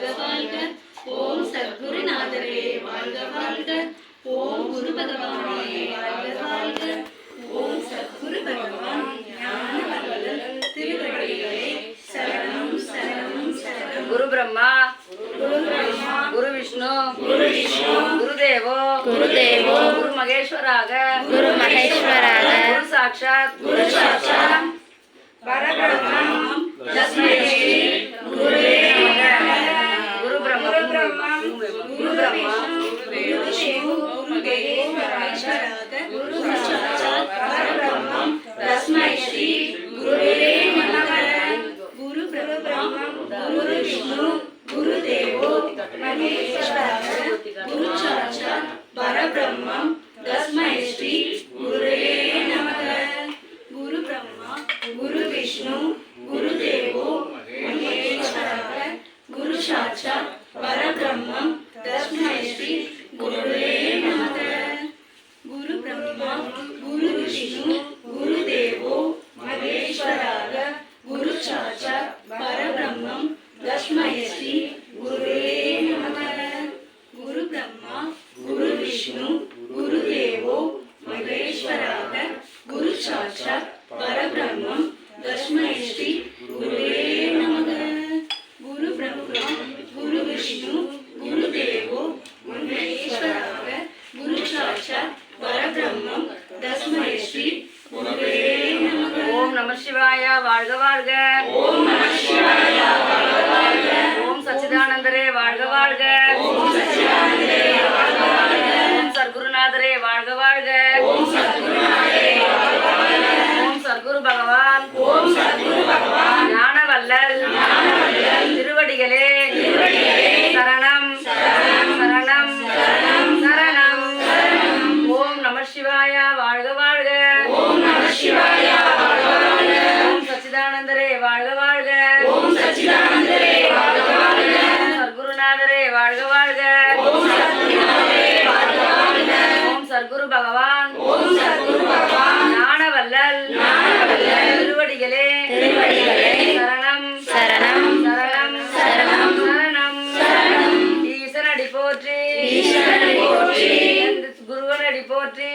வாழ்க வாழ்க. ஓம் சத்குருநாதரே வாழ்க வாழ்க. ஓம் குரு பகவானே வாழ்க வாழ்க. ஓம் சத்குரு பகவான் ஞான திருவடிகளே சரணம் சரணம் சரணம். குரு பிரம்மா குரு பிரம்மா குரு விஷ்ணு குரு விஷ்ணு குருதேவோ குருதேவோ குரு மகேஸ்வராக குரு மகேஸ்வராக குரு சாட்சாத் குரு சாட்சாத். பரபிரம்மம் தஸ்மை ஸ்ரீ குருவே நமः குரு பிரம்மா குரு பிரம்மா குரு விஷ்ணு குரு தேவோ மகேஸ்வராக குரு சாட்சாத் பரபிரம்மம் தஸ்மை ஸ்ரீ குருவே நமः குரு பிரம்மம் குரு விஷ்ணு குரு தேவோ மகேஸ்வராக குரு சாட்சாத் பரபிரம்மம் தஸ்மை ஸ்ரீ குருவே நமः குரு பிரம்மா குரு விஷ்ணு குரு தேவோ மகேஸ்வராக குரு சாட்சாத் பரபிரம்மம் தஸ்மை ஸ்ரீ குருவே நமः குரு பிரம்மா குரு விஷ்ணு குரு தேவோ மகேஸ்வராக குரு சாட்சாத் பரபிரம்மம் தஸ்மை ஸ்ரீ குருவே நமः குரு பிரம்மா குரு விஷ்ணு குரு தேவோ மகேஸ்வராக குரு சாட்சாத் பரபிரம்மம் தஸ்மை ஸ்ரீ குருவே நமः குரு பிரம்மா குரு விஷ்ணு குரு தேவோ மகேஸ்வராக குரு சாட்சாத் பரபிரம்மம் தஸ்மை ஸ்ரீ குருவே நமः சிவாய வாழ்க வாழ்க. ஓம் நம சிவாய வாழ்க வாழ்க ஓம் சச்சிதானந்தரே வாழ்க வாழ்க. ஓம் சச்சிதானந்தே வாழ்க வாழ்க. ஓம் சர்க்குருநாதரே வாழ்க வாழ்க. வாழ்க வாழ்க. ஓம் சர்க்குரு பகவான் ஓம் சத்குரு பகவான். ஞான வல்லல் திருவடிகளே. சரணம். சரணம். சரணம். சரணம் சரணம் சரணம் ஈசனடி போற்றி. குருவனடி போற்றி.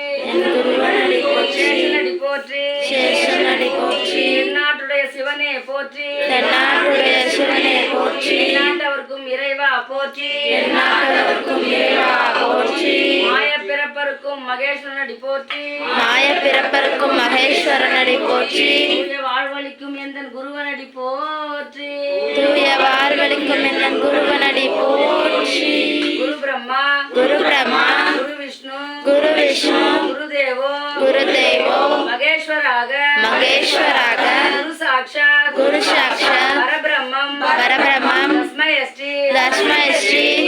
குருவனடி போற்றி. சேஷனடி போற்றி. சேஷனடி போற்றி. எந்நாட்டுடைய சிவனே போற்றி. தென்னாடுடைய சிவனே போற்றி. எந்நாட்டவர்க்கும் இறைவா போற்றி. எந்நாட்டவர்க்கும் இறைவா போற்றி. மாய பிறப்பருக்கும் மகேஸ்வரனடி போற்றி. மாய பிறப்பருக்கும் மகேஸ்வரனடி போற்றி. வாழ்வழிக்கும் எந்தன் குருவனடி போற்றி. வாழ்வழிக்கும் என் குருதேவோ மகேஸ்வராக. மகேஸ்வராக. குரு சாட்சாத் குரு சாட்சாத் பரபிரம்மம். பரபிரம்மம். தஸ்மை ஸ்ரீ தஸ்மை ஸ்ரீ